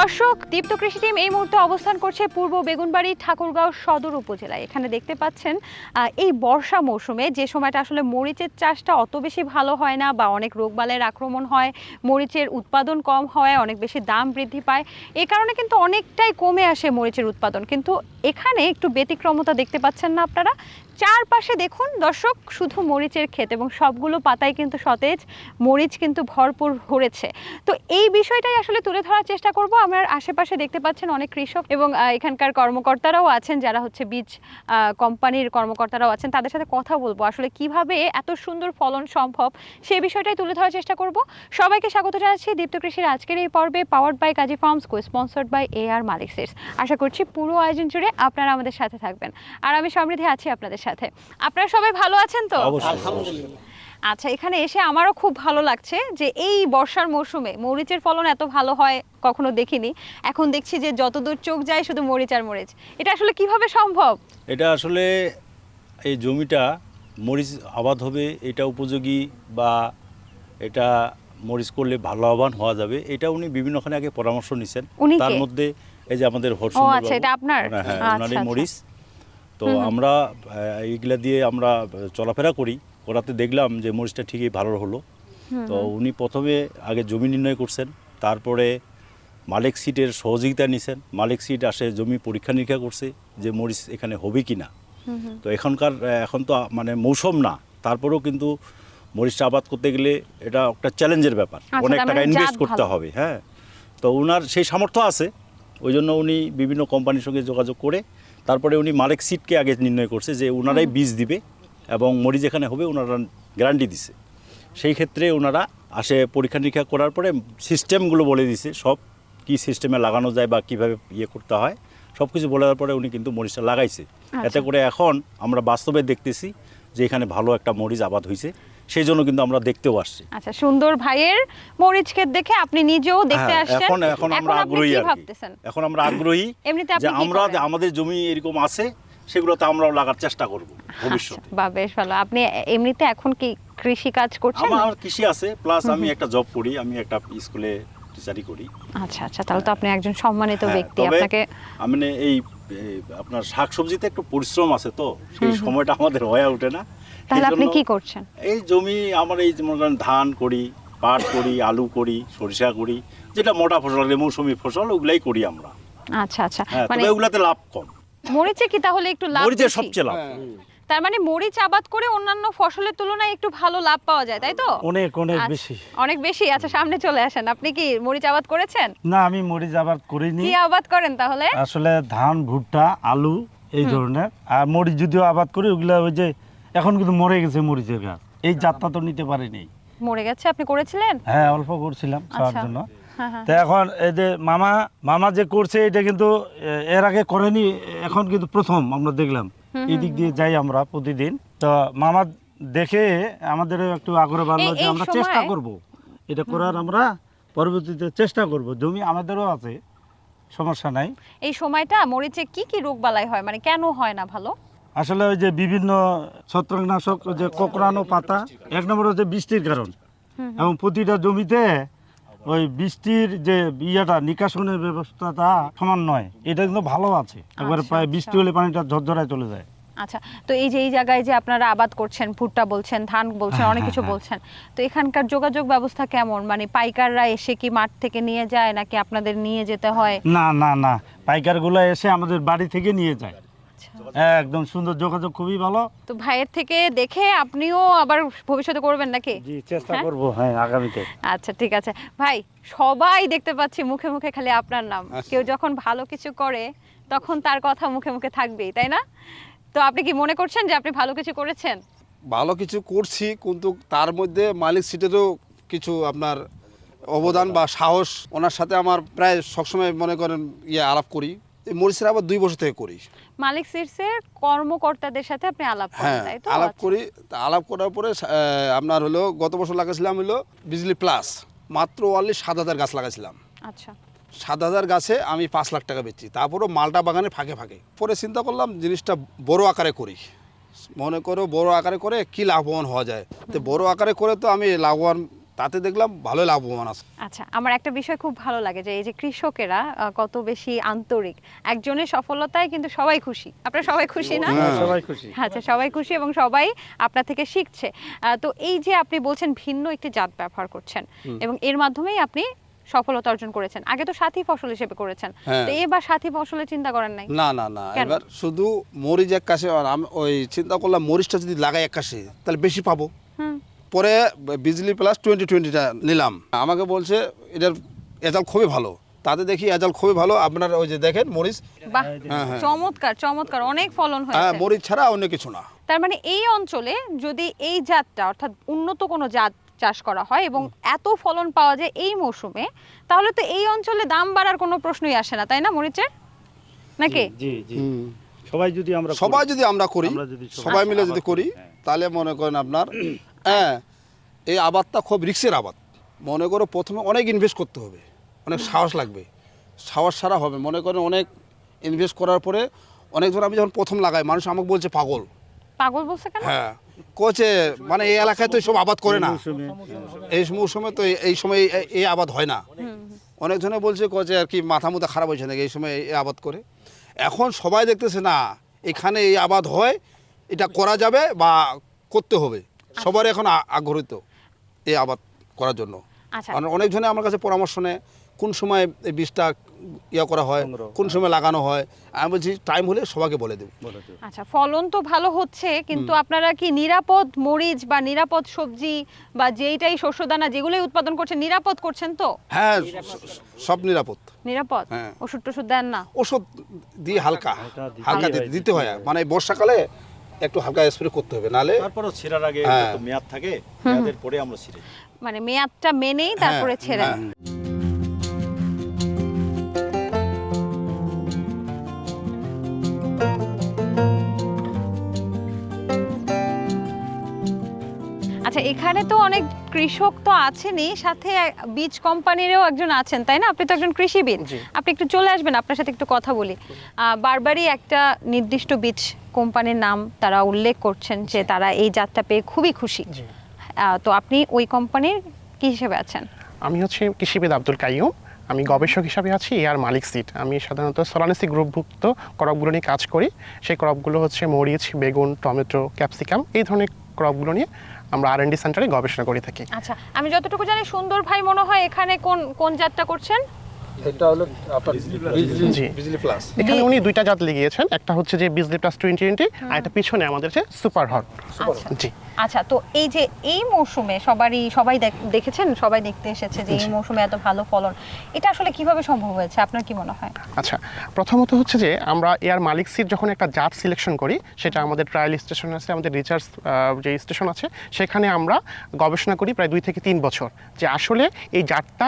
দর্শক, দীপ্ত কৃষি টিম এই মুহূর্তে অবস্থান করছে পূর্ব বেগুনবাড়ি ঠাকুরগাঁও সদর উপজেলায়। এখানে দেখতে পাচ্ছেন এই বর্ষা মৌসুমে যে সময়টা আসলে মরিচের চাষটা অত বেশি ভালো হয় না বা অনেক রোগবালাইয়ের আক্রমণ হয়, মরিচের উৎপাদন কম হয়, অনেক বেশি দাম বৃদ্ধি পায়, এ কারণে কিন্তু অনেকটাই কমে আসে মরিচের উৎপাদন। কিন্তু এখানে একটু ব্যতিক্রমতা দেখতে পাচ্ছেন না আপনারা? চারপাশে দেখুন দর্শক, শুধু মরিচের ক্ষেত এবং সবগুলো পাতায় কিন্তু সতেজ মরিচ কিন্তু ভরপুর ভরেছে তো এই বিষয়টাই আসলে তুলে ধরার চেষ্টা করব। আমার আশেপাশে দেখতে পাচ্ছেন অনেক কৃষক এবং এখানকার কর্মকর্তারাও আছেন যারা হচ্ছে বীজ আহ, কোম্পানির কর্মকর্তারাও আছেন তাদের সাথে কথা বলব। আসলে কীভাবে এত সুন্দর ফলন সম্ভব সেই বিষয়টাই তুলে ধরার চেষ্টা করব। সবাইকে স্বাগত জানাচ্ছি দীপ্ত কৃষির আজকের এই পর্বে powered by Kazi Farms co sponsored by A R Malik Seeds আশা করছি পুরো আয়োজন জুড়ে আপনারা আমাদের সাথে থাকবেন। আর আমি সমৃদ্ধি আছি আপনাদের সাথে। আপনারা সবাই ভালো আছেন তো? অবশ্যই। আচ্ছা এখানে এসে আমারও খুব ভালো লাগছে যে এই বর্ষার মৌসুমে মরিচের ফলন এত ভালো হয় কখনো দেখিনি। এখন দেখছি যে যতদূর চোখ যায় শুধু মরিচ আর মরিচ। এটা আসলে কীভাবে সম্ভব? এটা আসলে এই জমিটা মরিচ আবাদ হবে এটা উপযোগী বা এটা মরিচ করলে ভালো লাভবান হওয়া যাবে এটা উনি বিভিন্নখানে আগে পরামর্শ নিছেন। তার মধ্যে এই যে আমাদের ও আচ্ছা এটা আপনার? হ্যাঁ আচ্ছা, ওনারই আচ্ছা। মরিচ। তো আমরা এইগুলা দিয়ে আমরা চলাফেরা করি। করাতে দেখলাম যে মরিচটা ঠিকই ভালো হলো। তো উনি প্রথমে আগে জমি নির্ণয় করছেন তারপরে মালিক সিটের সহযোগিতা নিছেন। মালিক সিট আসে জমি পরীক্ষা নিরীক্ষা করছে যে মরিচ এখানে হবে কি না তো এখনকার এখন তো মানে মৌসুম না তারপরেও কিন্তু মরিচটা আবাদ করতে গেলে এটা একটা চ্যালেঞ্জের ব্যাপার। আচ্ছা, অনেক টাকা মানে ইনভেস্ট করতে হবে হ্যাঁ। তো ওনার সেই সামর্থ্য আছে ওই জন্য উনি বিভিন্ন কোম্পানির সঙ্গে যোগাযোগ করে তারপরে উনি মালিক সিটকে আগে নির্ণয় করছে যে ওনারাই বীজ দিবে। এবং মরিচ যেখানে হবে ওনারা গ্যারান্টি দিছে। সেই ক্ষেত্রে ওনারা আসে পরীক্ষা নিরীক্ষা করার পরে সিস্টেমগুলো বলে দিছে সব কি সিস্টেমে লাগানো যায় বা কীভাবে ইয়ে করতে হয় সব কিছু বলে দেওয়ার পরে উনি কিন্তু মরিচটা লাগাইছে। এতে করে এখন আমরা বাস্তবে দেখতেছি যে এখানে ভালো একটা মরিচ আবাদ হয়েছে সেই জন্য কিন্তু আমরা দেখতেও আসছি। আচ্ছা সুন্দর ভাইয়ের মরিচ ক্ষেত দেখে আপনি নিজেও দেখতে হ্যাঁ, আসছেন। এখন এখন আমরা আগ্রহী এখন আমরা আগ্রহী এমনিতে যে আমরা? আমাদের জমি এরকম আছে সেগুলোতে আমরাও লাগার চেষ্টা করব ভবিষ্যতে। বা বেশ ভালো। আপনি এমনিতে এখন কি কৃষি কাজ করছেন? আমার কৃষি আছে প্লাস আমি একটা জব করি আমি একটা স্কুলে টিচারি করি। আচ্ছা আচ্ছা তাহলে তো আপনি একজন সম্মানিত হ্যাঁ, ব্যক্তি। আপনাকে আমি মানে এই আপনার শাকসবজিতে একটু পরিশ্রম আছে তো সেই সময়টা আমাদের হয়ে ওঠে না। তাহলে আপনি কি করছেন? এই জমি আমার এই যেমন ধরেন ধান করি পাট করি আলু করি সরিষা করি যেটা মোটা ফসল মৌসুমি ফসল ওগুলাই করি আমরা। আচ্ছা আচ্ছা। হ্যাঁ মানে ওগুলাতে লাভ কম। মরিচে কি তাহলে একটু লাভ মরিচের বেশি? সবচেয়ে লাভ। তার মানে মরিচ আবাদ করে অন্যান্য ফসলের তুলনায় একটু ভালো লাভ পাওয়া যায় তাই তো? অনেক অনেক আচ্ছা, বেশি। অনেক বেশি? আচ্ছা সামনে চলে আসেন। আপনি কি মরিচ আবাদ করেছেন? না আমি মরিচ আবাদ করিনি। কি আবাদ করেন তাহলে? আসলে ধান ভুট্টা আলু এই ধরনের। আর মরিচ যদিও আবাদ করি ওগুলা ওই যে এখন কিন্তু মরে গেছে মরিচের গাছ। এই যাত্রা তো নিতে পারিনি। মরে গেছে আপনি করেছিলেন? হ্যাঁ অল্প করছিলাম খাওয়ার আচ্ছা। জন্য। হ্যাঁ হ্যাঁ তো এখন এই যে মামা মামা যে করছে এটা কিন্তু এর আগে করেনি এখন কিন্তু প্রথম আমরা দেখলাম। এই দিক দিয়ে যাই আমরা প্রতিদিন। তো মামা দেখে আমাদেরও একটু আগ্রহ বাড়লো যে আমরা চেষ্টা করব। এটা করার আমরা পরবর্তীতে চেষ্টা করব। জমি আমাদেরও আছে সমস্যা নাই। এই সময়টা মরিচে কি কি রোগ বালাই হয়? মানে কেন হয় না ভালো? আসলে ওই যে বিভিন্ন ছত্রাকনাশক যে কোকড়ানো পাতা এক নম্বর হচ্ছে বৃষ্টির কারণ। এবং প্রতিটা জমিতে ওই বৃষ্টির যে ইয়েটা নিকাশনের ব্যবস্থাটা সমান নয়। এটা কিন্তু ভালো আছে। একবারে আচ্ছা, প্রায় আচ্ছা। বৃষ্টি হলে পানিটা ঝরঝরায় চলে যায়। আচ্ছা তো এই যে এই জায়গায় যে আপনারা আবাদ করছেন ভুট্টা বলছেন ধান বলছেন হ্যাঁ, অনেক কিছু হ্যাঁ, বলছেন তো এখানকার যোগাযোগ ব্যবস্থা কেমন? মানে পাইকাররা এসে কি মাঠ থেকে নিয়ে যায় নাকি আপনাদের নিয়ে যেতে হয়? না না না। পাইকারগুলো এসে আমাদের বাড়ি থেকে নিয়ে যায়। আচ্ছা। একদম সুন্দর যোগাযোগ খুবই ভালো। তো ভাইয়ের থেকে দেখে আপনিও আবার ভবিষ্যতে করবেন নাকি? জি চেষ্টা হ্যাঁ? করব হ্যাঁ আগামীতে। আচ্ছা ঠিক আছে। ভাই সবাই দেখতে পাচ্ছি মুখে মুখে খালি আপনার নাম। কেউ যখন ভালো কিছু করে তখন তার কথা মুখে মুখে থাকবেই তাই না? তো আপনি কি মনে করছেন যে আপনি ভালো কিছু করেছেন? ভালো কিছু করছি কিন্তু তার মধ্যে মালিক সিটেরও কিছু আপনার অবদান বা সাহস ওনার সাথে আমার প্রায় সবসময় মনে করেন ইয়ে আলাপ করি। এই মরিচের আবার দুই বছর থেকে করি। মালিক সিটসের কর্মকর্তাদের সাথে আপনি আলাপ করেন হ্যাঁ তাই তো? আলাপ আচ্ছা। করি আলাপ করার পরে আপনার হলো গত বছর লাগাইছিলাম হলো বিজলি প্লাস মাত্র ওয়ালি সাত হাজার গাছ লাগাইছিলাম। আচ্ছা। সাত হাজার গাছে আমি পাঁচ লাখ টাকা বেচছি তারপরও মালটা বাগানে ফাঁকে ফাঁকে। পরে চিন্তা করলাম জিনিসটা বড় আকারে করি। মনে করো বড় আকারে করে কি লাভবান হওয়া যায়? তো বড় আকারে করে তো আমি লাভবান তাতে দেখলাম ভালোই লাভবান আছে। আচ্ছা আমার একটা বিষয় খুব ভালো লাগে যে এই যে কৃষকেরা কত বেশি আন্তরিক একজনের সফলতায় কিন্তু সবাই খুশি। আপনারা সবাই খুশি না? হ্যাঁ, সবাই খুশি। আচ্ছা সবাই খুশি এবং সবাই আপনার থেকে শিখছে। তো এই যে আপনি বলছেন ভিন্ন একটি জাত ব্যবহার করছেন এবং এর মাধ্যমেই আপনি সফলতা অর্জন করেছেন। আগে তো সাথী ফসল হিসেবে করেছেন। হ্যাঁ। তো এবার সাথী ফসলের চিন্তা করেন নাই? না না না এবার শুধু মরিচ এক কাশে আর আমি ওই চিন্তা করলাম মরিচটা যদি লাগাই এক কাশে তাহলে বেশি পাবো। পরে বিজলি প্লাস টোয়েন্টি টোয়েন্টিটা নিলাম। আমাকে বলছে এটার এজাল খুবই ভালো। তাতে দেখি এজাল খুবই ভালো। আপনার ওই যে দেখেন মরিচ। বাহ হ্যাঁ, হ্যাঁ। চমৎকার চমৎকার অনেক ফলন হ্যাঁ মরিচ ছাড়া অন্য কিছু না। তার মানে এই অঞ্চলে যদি এই জাতটা অর্থাৎ উন্নত কোনো জাত চাষ করা হয় এবং এত ফলন পাওয়া যায় এই মৌসুমে তাহলে তো এই অঞ্চলে দাম বাড়ার কোনো প্রশ্নই আসে না তাই না মরিচের? নাকি? জি জি সবাই যদি আমরা সবাই যদি আমরা করি সবাই মিলে যদি করি, হ্যাঁ। তাহলে মনে করেন আপনার হ্যাঁ এই আবাদটা খুব রিক্সের আবাদ। মনে করো প্রথমে অনেক ইনভেস্ট করতে হবে অনেক সাহস লাগবে। সাহস ছাড়া হবে মনে করেন অনেক ইনভেস্ট করার পরে অনেক ধর আমি যখন প্রথম লাগাই মানুষ আমাকে বলছে পাগল। পাগল বলছে কেন? হ্যাঁ কোচে মানে এই এলাকায় তো সব আবাদ করে না। এই মৌসুমে। তো এই- সময় এই- এই আবাদ হয় না। অনেক জনে বলছে কোচে আর কি মাথা মুথা খারাপ হয়েছে নাকি? এই সময় এই আবাদ করে। এখন সবাই দেখতেছে না এখানে এই আবাদ হয় এটা করা যাবে বা করতে হবে। সবার এখন আগ্রহিত এই আবাদ করার জন্য। আচ্ছা। কারণ অনেক আমার কাছে পরামর্শ নেয় কোন সময় এই বীজটা ইয়ে করা হয় কোন সময় লাগানো হয়। আমি বলছি টাইম হলে সবাইকে বলে দেবো। আচ্ছা ফলন তো ভালো হচ্ছে কিন্তু আপনারা কি নিরাপদ মরিচ বা নিরাপদ সবজি বা যেইটাই শস্যদানা যেগুলোই উৎপাদন করছেন নিরাপদ করছেন তো? হ্যাঁ সব নিরাপদ। নিরাপদ? হ্যাঁ। ওষুধ টষুধ দেন না? ওষুধ দিয়ে হালকা হালকা হয়, দিতে হয়। মানে বর্ষাকালে একটু হালকা স্প্রে করতে হবে নালে তারপরও ছেঁড়ার আগে হ্যাঁ। মেয়াদ থাকে মেয়াদের পরে আমরা ছিঁড়ে। মানে মেয়াদটা মেনেই তারপরে হ্যাঁ, ছেড়ে। আচ্ছা এখানে তো অনেক কৃষক তো আছেনই সাথে বীজ কোম্পানিরও একজন আছেন তাই না? আপনি তো একজন কৃষিবিদ। আপনি একটু চলে আসবেন আপনার সাথে একটু কথা বলি। বারবারই একটা নির্দিষ্ট বীজ কোম্পানির নাম তারা উল্লেখ করছেন যে তারা এই জাতটা পেয়ে খুবই খুশি। তো আপনি ওই কোম্পানির কি হিসেবে আছেন? আমি হচ্ছে কৃষিবিদ আব্দুল কাইয়ুম। আমি গবেষক হিসাবে আছি এয়ার মালিক সিট। আমি সাধারণত সোলানেসি গ্রুপভুক্ত ক্রপগুলো নিয়ে কাজ করি। সেই ক্রপগুলো হচ্ছে মরিচ বেগুন টমেটো ক্যাপসিকাম এই ধরনের ক্রপগুলো নিয়ে আমরা আর ডি সেন্টারে গবেষণা করে থাকি। আচ্ছা আমি যতটুকু জানি সুন্দর ভাই মনে হয় এখানে কোন কোন যাত্রা করছেন? এটা হলো আপনার বিজলি প্লাস এখানে উনি দুইটা জাত লিগিয়েছেন একটা হচ্ছে যে বিজলি প্লাস টোয়েন্টি টোয়েন্টি আর একটা পিছনে আমাদের হচ্ছে সুপার হট আচ্ছা। জি। আচ্ছা তো এই যে এই মৌসুমে সবারই সবাই দেখ- দেখেছেন? সবাই দেখতে এসেছে যে এই মৌসুমে এত ভালো ফলন। এটা আসলে কীভাবে সম্ভব হয়েছে? আপনার কি মনে হয়? আচ্ছা প্রথমত হচ্ছে যে আমরা এয়ার মালিক সিট যখন একটা জাত সিলেকশন করি সেটা আমাদের ট্রায়াল স্টেশন আছে আমাদের রিচার্জ যে স্টেশন আছে সেখানে আমরা গবেষণা করি প্রায় দুই থেকে তিন বছর যে আসলে এই জাতটা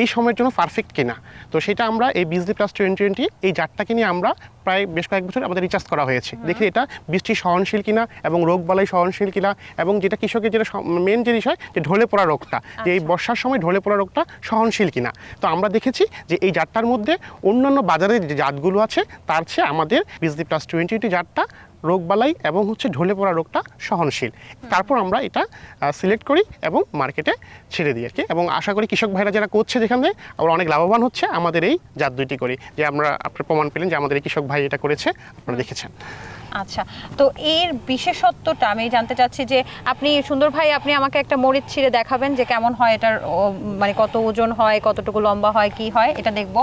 এই সময়ের জন্য পারফেক্ট কিনা। তো সেটা আমরা এই বিজলি প্লাস টোয়েন্টি টোয়েন্টি এই জাতটাকে নিয়ে আমরা প্রায় বেশ কয়েক বছর আমাদের রিচার্জ করা হয়েছে। দেখি এটা বৃষ্টি সহনশীল কিনা এবং রোগ বালাই সহনশীল কিনা এবং যেটা কৃষকের যেটা মেন যে বিষয় যে ঢলে পড়া রোগটা যে এই বর্ষার সময় ঢলে পড়া রোগটা সহনশীল কিনা। তো আমরা দেখেছি যে এই জাতটার মধ্যে অন্যান্য বাজারের যে জাতগুলো আছে তার চেয়ে আমাদের বিজলি প্লাস টোয়েন্টি টোয়েন্টি জাতটা রোগবালাই এবং হচ্ছে ঢলে পড়া রোগটা সহনশীল। তারপর আমরা এটা সিলেক্ট করি এবং মার্কেটে ছেড়ে দিই আর কি এবং আশা করি কৃষক ভাইরা যারা করছে যেখানে আমরা অনেক লাভবান হচ্ছে। আমাদের এই জাত দুইটি করি। যে আমরা আপনার প্রমাণ পেলেন যে আমাদের এই কৃষক ভাই এটা করেছে, আপনারা দেখেছেন। আচ্ছা তো এর বিশেষত্বটা আমি জানতে চাচ্ছি যে আপনি সুন্দর ভাই আপনি আমাকে একটা মরিচ ছিঁড়ে দেখাবেন যে কেমন হয় এটার মানে কত ওজন হয় কতটুকু লম্বা হয় কি হয় এটা দেখব।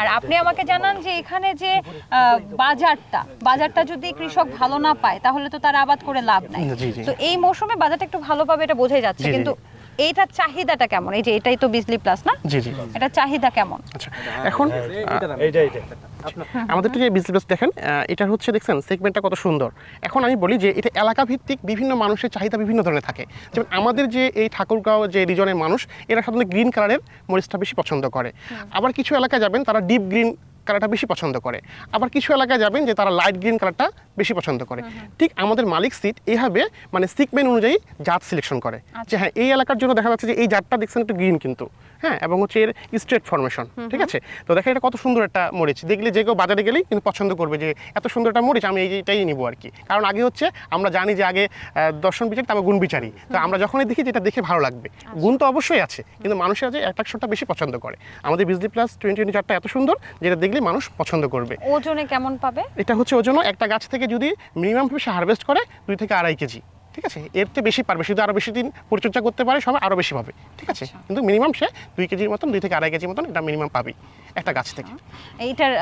আর আপনি আমাকে জানান যে এখানে যে আহ, বাজারটা বাজারটা যদি কৃষক ভালো না পায় তাহলে তো তার আবাদ করে লাভ নাই। তো এই মৌসুমে বাজারটা একটু ভালো পাবে এটা বোঝাই যাচ্ছে কিন্তু এইটার চাহিদাটা কেমন? এই যে এটাই তো বিজলি প্লাস না? জি জি। এটা চাহিদা কেমন? আচ্ছা। এখন এইটা এইটা আমাদের যে বিজনেস দেখেন আহ, এটা হচ্ছে দেখছেন সেগমেন্টটা কত সুন্দর। এখন আমি বলি যে এটা এলাকা ভিত্তিক বিভিন্ন মানুষের চাহিদা বিভিন্ন ধরনের থাকে। যেমন আমাদের যে এই ঠাকুরগাঁও যে রিজনের মানুষ এরা সাধারণত গ্রিন কালারের মরিচটা বেশি পছন্দ করে। আবার কিছু এলাকায় যাবেন তারা ডিপ গ্রিন কালারটা বেশি পছন্দ করে। আবার কিছু এলাকায় যাবেন যে তারা লাইট গ্রিন কালারটা বেশি পছন্দ করে। ঠিক আমাদের মালিক সিট এইভাবে মানে সিকমেন্ট অনুযায়ী জাত সিলেকশন করে। যে হ্যাঁ এই এলাকার জন্য দেখা যাচ্ছে যে এই জাতটা দেখছেন একটু গ্রিন কিন্তু। হ্যাঁ এবং হচ্ছে এর স্ট্রেট ফরমেশন ঠিক আছে? তো দেখেন এটা কত সুন্দর একটা মরিচ। দেখলে যে কেউ বাজারে গেলেই কিন্তু পছন্দ করবে যে এত সুন্দর একটা মরিচ আমি এইটাই নিব আর কি। কারণ আগে হচ্ছে আমরা জানি যে আগে দর্শন বিচার তারপর গুণ বিচারি। তো আমরা যখনই দেখি যেটা দেখে ভালো লাগবে। গুণ তো অবশ্যই আছে কিন্তু মানুষের আছে যে অ্যাট্রাকশনটা বেশি পছন্দ করে। আমাদের বিজলি প্লাস টোয়েন্টি টোয়েন্টি চারটা এত সুন্দর যেটা দেখলে মানুষ পছন্দ করবে। ওজনে কেমন পাবে? এটা হচ্ছে ওজন একটা গাছ থেকে যদি মিনিমাম সে হারভেস্ট করে দুই থেকে আড়াই কেজি। ঠিক আছে? এর চেয়ে বেশি পারবে। শুধু আরও বেশি দিন পরিচর্যা করতে পারে সবাই আরও বেশি পাবে। ঠিক আছে? কিন্তু মিনিমাম সে দুই কেজির মতন দুই থেকে আড়াই কেজির মতন এটা মিনিমাম পাবেই একটা গাছ থেকে। এইটার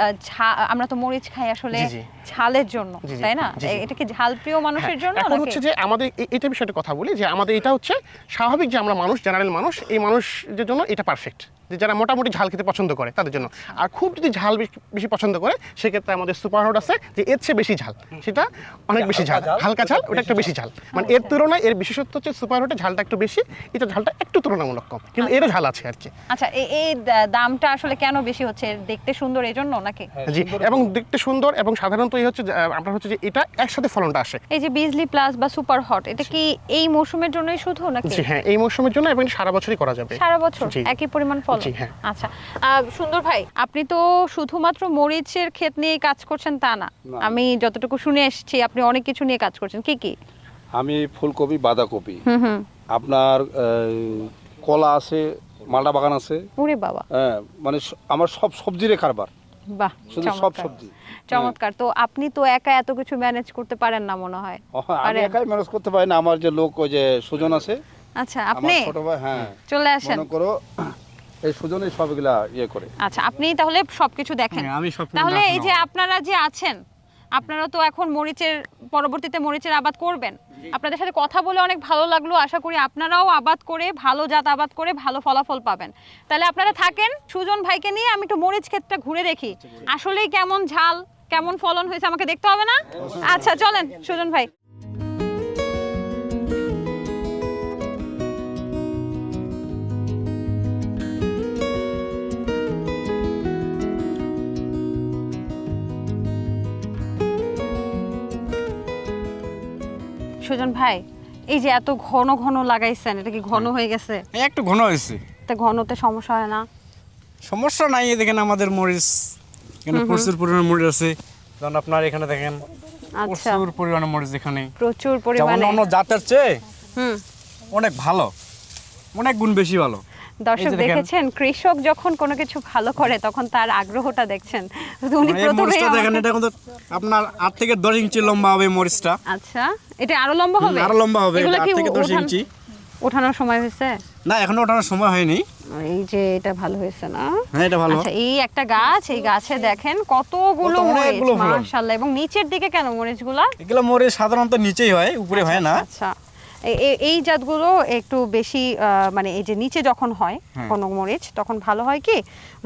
আমরা তো মরিচ খাই আসলে। ঝালের জন্য তাই না। এটা কি ঝাল প্রিয় মানুষের হ্যাঁ, জন্য এখন হচ্ছে যে আমাদের এটা বিষয়টা কথা বলি যে আমাদের এটা হচ্ছে স্বাভাবিক যে আমরা মানুষ জেনারেল মানুষ এই মানুষদের জন্য এটা পারফেক্ট যে যারা মোটামুটি ঝাল খেতে পছন্দ করে তাদের জন্য। আর খুব যদি ঝাল বেশি- বেশি পছন্দ করে সেক্ষেত্রে আমাদের সুপার হট আছে যে এর চেয়ে বেশি ঝাল। সেটা অনেক বেশি ঝাল হালকা ঝাল ওটা একটু বেশি ঝাল। মানে এর তুলনায় এর বিশেষত্ব হচ্ছে সুপার হটে ঝালটা একটু বেশি এটা ঝালটা একটু তুলনামূলক কম। কিন্তু এরও ঝাল আছে আর কি। আচ্ছা এই দামটা আসলে কেন বেশি হচ্ছে? দেখতে সুন্দর এই জন্য নাকি জি এবং দেখতে সুন্দর এবং সাধারণত এই হচ্ছে আপনার হচ্ছে যে এটা একসাথে ফলনটা আসে। এই যে বিজলি প্লাস বা সুপার হট এটা কি এই মৌসুমের জন্যই শুধু নাকি? জি হ্যাঁ এই মৌসুমের জন্য এবং সারা বছরই করা যাবে। সারা বছর? একই পরিমাণ ফলন? জি, হ্যাঁ। আচ্ছা আহ, সুন্দর ভাই আপনি তো শুধুমাত্র মরিচের ক্ষেত নিয়ে কাজ করছেন তা না। আমি যতটুকু শুনে এসেছি আপনি অনেক কিছু নিয়ে কাজ করছেন। কি কি? আমি ফুলকপি বাঁধাকপি। হুম হুম। আপনার কলা আছে মালটা বাগান আছে। ওরে বাবা। হ্যাঁ মানে আমার সব সবজির কারবার। বাহ শুধু সব চমৎকার। সবজি। চমৎকার। তো আপনি তো একা এত কিছু ম্যানেজ করতে পারেন না মনে হয়। আমি একাই ম্যানেজ করতে পারি না। আমার যে লোক ওই যে সুজন আছে আচ্ছা আপনি ছোট ভাই হ্যাঁ। চলে আসেন। মনে করো এই সুজনই সবগুলা ইয়ে করে। আচ্ছা আপনি তাহলে সবকিছু দেখেন। হ্যাঁ, আমি সবকিছু তাহলে এই যে আপনারা যে আছেন আপনারা তো এখন মরিচের পরবর্তীতে মরিচের আবাদ করবেন। আপনাদের সাথে কথা বলে অনেক ভালো লাগল। আশা করি আপনারাও আবাদ করে ভালো জাত আবাদ করে ভালো ফলাফল পাবেন। তাহলে আপনারা থাকেন সুজন ভাইকে নিয়ে আমি একটু মরিচ ক্ষেতটা ঘুরে দেখি। আসলেই কেমন ঝাল কেমন ফলন হয়েছে আমাকে দেখতে হবে না? আচ্ছা চলেন সুজন ভাই। সুজন ভাই এই যে এত ঘন ঘন লাগাইছেন এটা কি ঘন হয়ে গেছে? এই একটু ঘন হয়েছে। তা ঘনতে সমস্যা হয় না? সমস্যা নাই এই দেখেন আমাদের মরিচ। এখানে প্রচুর পরিমাণে মরিচ আছে। যেমন আপনার এখানে দেখেন আচ্ছা। প্রচুর পরিমাণে মরিচ এখানে। প্রচুর পরিমাণে। অন্য জাতের চেয়ে হুম। অনেক ভালো অনেক গুণ বেশি ভালো। দর্শক দেখেছেন কৃষক যখন কোনো কিছু ভালো করে তখন তার আগ্রহটা দেখছেন। উনি মানে প্রথমে দেখেন এটা কিন্তু আপনার আট থেকে দশ ইঞ্চি লম্বা হবে মরিচটা। আচ্ছা এটা আরও লম্বা হবে? আরও লম্বা হবে, এগুলো এটা আট থেকে দশ ওঠান- ইঞ্চি। ওঠানোর সময় হয়েছে? না এখনও ওঠানোর সময় হয়নি। এই যে এটা ভালো হয়েছে না? হ্যাঁ এটা ভালো। আচ্ছা এই একটা গাছ এই গাছে দেখেন কতগুলো কত মরিচ মাশাআল্লাহ এবং নিচের দিকে কেন মরিচগুলা? এগুলো মরিচ সাধারণত নিচেই হয় উপরে হয় না। আচ্ছা। এই জাতগুলো একটু বেশি মানে এই যে নিচে যখন হয় কোনো মরিচ তখন ভালো হয় কি?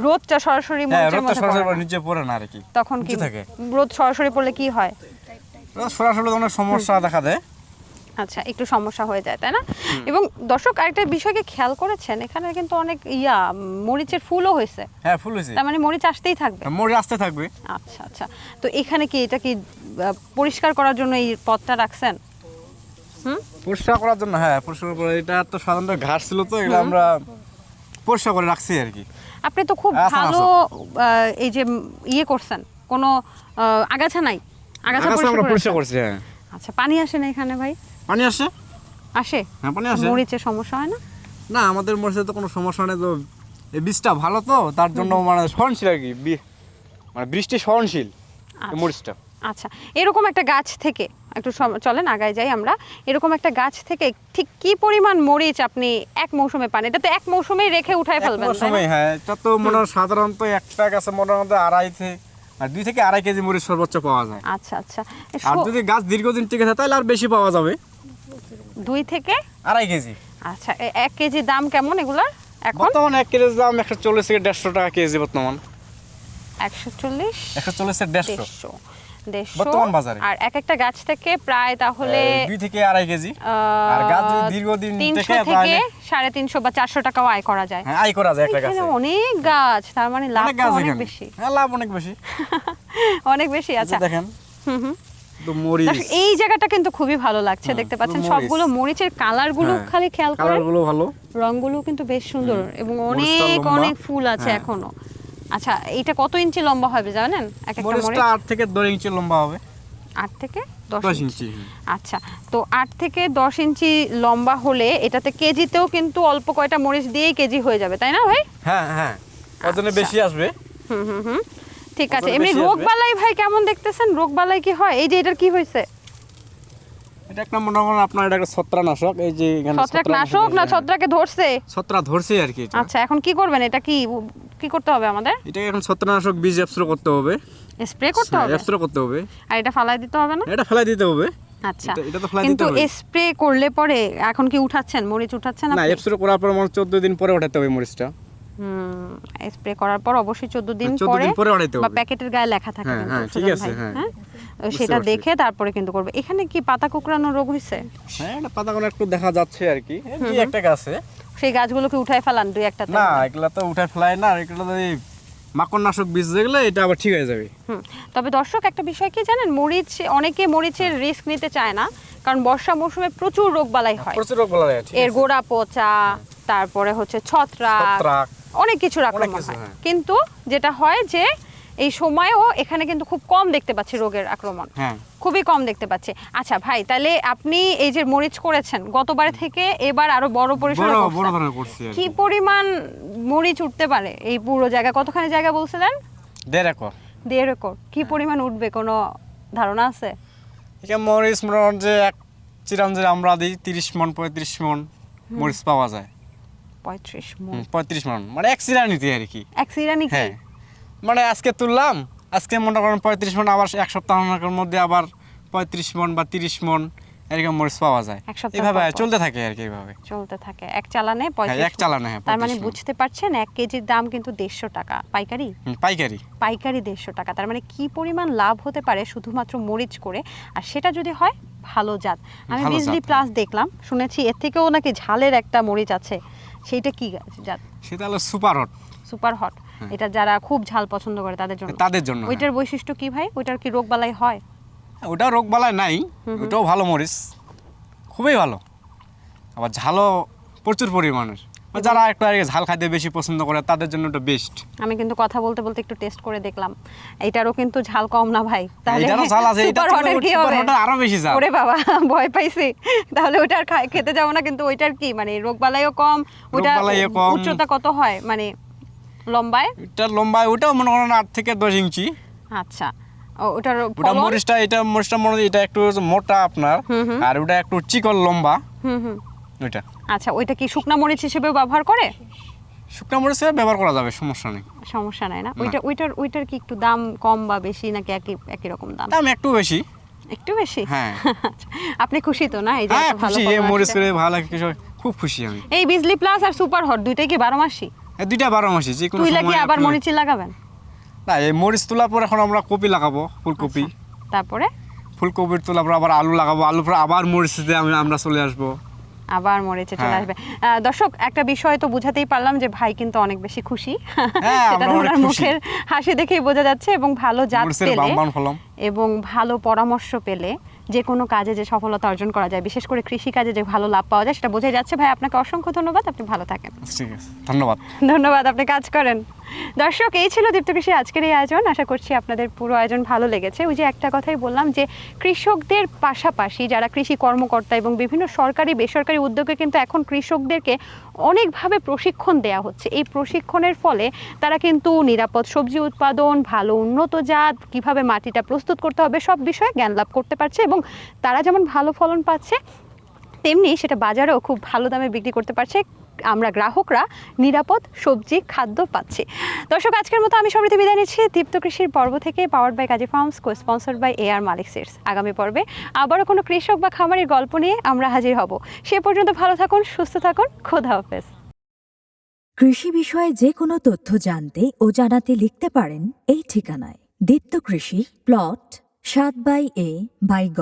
রোদটা সরাসরি হ্যাঁ মরিচের মধ্যে নিচে পড়ে না আর কি। তখন কি থাকে। রোদ সরাসরি পড়লে কি হয়? সরাসরি অনেক সমস্যা দেখা দেয়। আচ্ছা একটু সমস্যা হয়ে যায় তাই না? এবং দর্শক আরেকটা বিষয়কে খেয়াল করেছেন? এখানে কিন্তু অনেক ইয়া মরিচের ফুলও হয়েছে। হ্যাঁ ফুল হয়েছে। তার মানে মরিচ আসতেই থাকবে। মরিচ আসতে থাকবে। আচ্ছা আচ্ছা। তো এখানে কি এটা কি পরিষ্কার করার জন্য এই পথটা রাখছেন? পরিষ্কার করার জন্য হ্যাঁ পরিষ্কার করে এটা তো সাধারণত ঘাস ছিল তো এগুলো আমরা পরিষ্কার করে রাখছি আর কি। আপনি তো খুব আচ্ছা, ভালো আহ, এই যে ইয়ে করছেন কোনো আগাছা নাই? আগাছা পরিষ্কার করছি হ্যাঁ। আচ্ছা পানি আসে না এখানে ভাই? পানি আসে? আসে? হ্যাঁ পানি আসে। মরিচের সমস্যা হয় না? না আমাদের মরিচে তো কোনো সমস্যা নেই তো এই বীজটা ভালো তো তার জন্য মানে সহনশীল আর কি মানে বৃষ্টি সহনশীল আচ্ছা। মরিচটা। আচ্ছা এরকম একটা গাছ থেকে একটু চলেন আগায় যাই আমরা। এরকম একটা গাছ থেকে ঠিক কি পরিমাণ মরিচ আপনি এক মৌসুমে পান? এটা তো এক মৌসুমেই রেখে উঠায় ফেলবেন মৌসুমে হ্যাঁ। এটা তো মনে সাধারণত একটা গাছে মনে হয় আড়াই থেকে আর দুই থেকে আড়াই কেজি মরিচ সর্বোচ্চ পাওয়া যায়। আচ্ছা আচ্ছা। আর যদি গাছ দীর্ঘদিন টিকে থাকে তাহলে আর বেশি পাওয়া যাবে। দুই থেকে? আড়াই কেজি। আচ্ছা এক কেজি দাম কেমন এগুলার এখন? বর্তমান এক কেজির দাম একশো চল্লিশ থেকে দেড়শো টাকা কেজি বর্তমান। একশো চল্লিশ? একশো চল্লিশ দেড়শো। বর্তমান বাজারে। আর এক একটা গাছ থেকে প্রায় তাহলে এই দুই থেকে আড়াই কেজি। আর গাছ যদি দীর্ঘদিন তিনশো থেকে সাড়ে তিনশো বা চারশো টাকাও আয় করা যায়। হ্যাঁ আই করা যায় একটা গাছে। অনেক গাছ তার মানে লাভ অনেক বেশি। হ্যাঁ লাভ অনেক বেশি। অনেক বেশি এই আচ্ছা। দেখেন হুম হুম। এই জায়গাটা কিন্তু খুবই ভালো লাগছে দেখতে পাচ্ছেন সবগুলো মরিচের কালারগুলো হ্যাঁ, খালি খেয়াল করেন। কালারগুলো ভালো। রংগুলো কিন্তু বেশ সুন্দর এবং অনেক অনেক ফুল আছে হ্যাঁ। এখনও। আচ্ছা এটা কত ইঞ্চি লম্বা হবে জানেন? এক একটা মরিচ মরিচটা আট থেকে দশ ইঞ্চি লম্বা হবে। আট থেকে দশ দশ ইঞ্চি। ইঞ্চি আচ্ছা তো আট থেকে দশ ইঞ্চি লম্বা হলে এটাতে কেজিতেও কিন্তু অল্প কয়টা মরিচ দিয়েই কেজি হয়ে যাবে তাই না ভাই? হ্যাঁ হ্যাঁ। ওজনে আচ্ছা। বেশি আসবে। হুম হুম হুম। ঠিক আছে এমনি বেশি আসবে। রোগ বালাই ভাই কেমন দেখতেছেন? রোগ বালাই কি হয়? এই যে এটার কি হয়েছে? এটা একটা মনে করেন আপনার এটা একটা ছত্রানাশক এই যে এখানে ছত্রাক নাশক না হ্যাঁ। ছত্রাকে ধরছে? ছত্রা ধরছে আর কি এটা। আচ্ছা এখন কি করবেন? এটা কি কি করতে হবে আমাদের? এটা এখন ছত্রানাশক বীজ অ্যাপস্রো করতে হবে। স্প্রে করতে হবে? অ্যাপস্রো করতে হবে। আর এটা ফালাই দিতে হবে না? এটা ফেলাই দিতে হবে। আচ্ছা কিন্তু স্প্রে করলে পরে এখন কি উঠাচ্ছেন? মরিচ উঠাচ্ছেন না করার পর চোদ্দ দিন পরে ওঠাতে হবে মরিচটা। হুম স্প্রে করার পর অবশ্যই 14 দিন পরে দিন পরে বা প্যাকেটের গায়ে লেখা থাকে হ্যাঁ, হ্যাঁ, ঠিক আছে, হ্যাঁ। তো সেটা দেখে তারপরে কিন্তু করবে। এখানে কি পাতা কুকড়ানো রোগ হয়েছে হ্যাঁ পাতা কোনো একটু দেখা যাচ্ছে আর কি। এই দুই একটা গাছে। সেই গাছগুলোকে উঠায় ফেলান দুই একটা না এগুলা তো উঠে ফেলায় না এগুলো যদি মাকড়নাশক বীজ যেগুলো এটা আবার ঠিক হয়ে যাবে। তবে দর্শক একটা বিষয় কি জানেন? মরিচ অনেকে মরিচের রিস্ক নিতে চায় না কারণ বর্ষা মৌসুমে প্রচুর রোগ বালাই হয়। প্রচুর রোগ বলা যায় এর গোড়া পচা তারপরে হচ্ছে ছত্রাক ছত্রাক, অনেক কিছুর আক্রমণ কিছু, হয়। হ্যাঁ। কিন্তু যেটা হয় যে এই সময়েও এখানে কিন্তু খুব কম দেখতে পাচ্ছি রোগের আক্রমণ। হ্যাঁ। খুবই কম দেখতে পাচ্ছি। আচ্ছা ভাই তাহলে আপনি এই যে মরিচ করেছেন গতবার থেকে এবার আরও বড় পরিসরে কি। পরিমাণ মরিচ উঠতে পারে? এই পুরো জায়গা কতখানি জায়গা বলছিলেন দেড় একর। দেড় একর। কি পরিমাণ উঠবে কোনো ধারণা আছে? এখানে মরিচ মনে যে এক চিরাম যে আমরা দিই তিরিশ মন পঁয়ত্রিশ মন মরিচ পাওয়া যায়। পঁয়ত্রিশ মন। পঁয়ত্রিশ মন। মানে এক চিরানিতে আর কি। এক সিরানি হ্যাঁ। মানে আজকে তুললাম আজকে মনে করেন পঁয়ত্রিশ মন আবার এক সপ্তাহের মধ্যে আবার পঁয়ত্রিশ মন বা তিরিশ মন এরকম মরিচ পাওয়া যায়। এইভাবে। চলতে থাকে আর কি এইভাবে চলতে থাকে। এক চালানে হ্যাঁ এক চালানে হ্যাঁ তার মানে বুঝতে পারছেন এক কেজির দাম কিন্তু দেড়শো টাকা। পাইকারি? পাইকারি। পাইকারি দেড়শো টাকা। তার মানে কি পরিমাণ লাভ হতে পারে শুধুমাত্র মরিচ করে? আর সেটা যদি হয় ভালো জাত। আমি বিজলি প্লাস দেখলাম শুনেছি এর থেকেও নাকি ঝালের একটা মরিচ আছে। সেইটা কি জাত? সেটা হলো সুপার হট সুপার হট এটা যারা খুব ঝাল পছন্দ করে তাদের জন্য। তাদের জন্য হ্যাঁ। ওইটার বৈশিষ্ট্য কি ভাই? ওইটার কি রোগ বালাই হয়? হ্যাঁ, ওটাও রোগ বালায় নাই ওটাও ভালো মরিচ। খুবই ভালো। আবার ঝালও প্রচুর পরিমাণের। যারা একটু কি ঝাল খাইতে বেশি পছন্দ করে তাদের জন্য ওটা বেস্ট আমি কিন্তু কথা বলতে বলতে একটু টেস্ট করে দেখলাম। এটারও কিন্তু ঝাল কম না ভাই। এটারও ঝাল আছে এটা হটের কি হবে? আরও বেশি ঝাল। ওরে বাবা ভয় পাইছি। তাহলে ওটার খেতে যাব না কিন্তু ওইটার কি? মানে রোগ বালাইও কম ওটা রোগবালাইও কম। উচ্চতা কত হয়? মানে লম্বায়? এটা লম্বা ওটাও মনে করেন আট থেকে দশ ইঞ্চি। আচ্ছা। ওটার ওটা মরিচটা এটা মরিচটা মনে এটা একটু মোটা আপনার আর ওটা একটু চিকন লম্বা। হুম হুম। ওইটা। আচ্ছা ওইটা কি শুকনা মরিচ হিসেবেও ব্যবহার করে? শুকনো মরিচ হিসেবে ব্যবহার করা যাবে সমস্যা নেই। সমস্যা নাই না? ওইটা ওইটার ওইটার কি একটু দাম কম বা বেশি নাকি একই একই রকম দাম? দাম একটু বেশি। একটু বেশি? হ্যাঁ। আচ্ছা, আপনি খুশি তো না? এই যে হ্যাঁ ভালো খুশি এই মরিচ করে ভালো কিছু খুব খুশি আমি। এই বিজলি প্লাস আর সুপার হট দুইটাই কি বারো মাসি? এই দুইটা বারো মাসি যে কোনো তুই আবার মরিচি লাগাবেন? না এই মরিচ তোলার পর এখন আমরা কপি লাগাবো ফুলকপি। তারপরে? ফুলকপির তোলার পর আবার আলু লাগাবো আলুর পর আবার মরিচ আমি আমরা চলে আসব। আবার চলে হ্যাঁ। আসবে। দর্শক একটা বিষয় তো বুঝাতেই পারলাম যে ভাই কিন্তু অনেক বেশি খুশি। হ্যাঁ, সেটা ওনার মুখের হাসি দেখেই বোঝা যাচ্ছে এবং ভালো জাত পেলে এবং ভালো পরামর্শ পেলে যে কোনো কাজে যে সফলতা অর্জন করা যায় বিশেষ করে কৃষি কাজে যে ভালো লাভ পাওয়া যায় সেটা বোঝাই যাচ্ছে। ভাই আপনাকে অসংখ্য ধন্যবাদ। আপনি ভালো থাকেন। ঠিক আছে ধন্যবাদ। ধন্যবাদ আপনি কাজ করেন। দর্শক, এই ছিল দীপ্ত কৃষি আজকের এই আয়োজন। আশা করছি আপনাদের পুরো আয়োজন ভালো লেগেছে। ওই যে একটা কথাই বললাম যে, কৃষকদের পাশাপাশি যারা কৃষি কর্মকর্তা এবং বিভিন্ন সরকারি, বেসরকারি উদ্যোগে কিন্তু এখন কৃষকদেরকে অনেকভাবে প্রশিক্ষণ দেওয়া হচ্ছে। এই প্রশিক্ষণের ফলে তারা কিন্তু নিরাপদ সবজি উৎপাদন, ভালো উন্নত জাত, কীভাবে মাটিটা প্রস্তুত করতে হবে, সব বিষয়ে জ্ঞান লাভ করতে পারছে এবং তারা যেমন ভালো ফলন পাচ্ছে, তেমনি সেটা বাজারেও খুব ভালো দামে বিক্রি করতে পারছে। আমরা গ্রাহকরা নিরাপদ সবজি, খাদ্য পাচ্ছি। দর্শক, আজকের মতো আমি সমৃদ্ধি বিদায় নিচ্ছি। দীপ্ত কৃষির পর্ব থেকে powered by Kazi Farms co sponsored by A R Malik Seeds আগামী পর্বে আবারও কোনো কৃষক বা খামারের গল্প নিয়ে আমরা হাজির হব। সে পর্যন্ত ভালো থাকুন, সুস্থ থাকুন, খোদা হাফেজ। কৃষি বিষয়ে যে কোনো তথ্য জানতে ও জানাতে লিখতে পারেন এই ঠিকানায়। দীপ্ত কৃষি প্লট সাত বাই এ, বাই গ,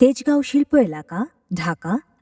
তেজগাঁও শিল্প এলাকা, ঢাকা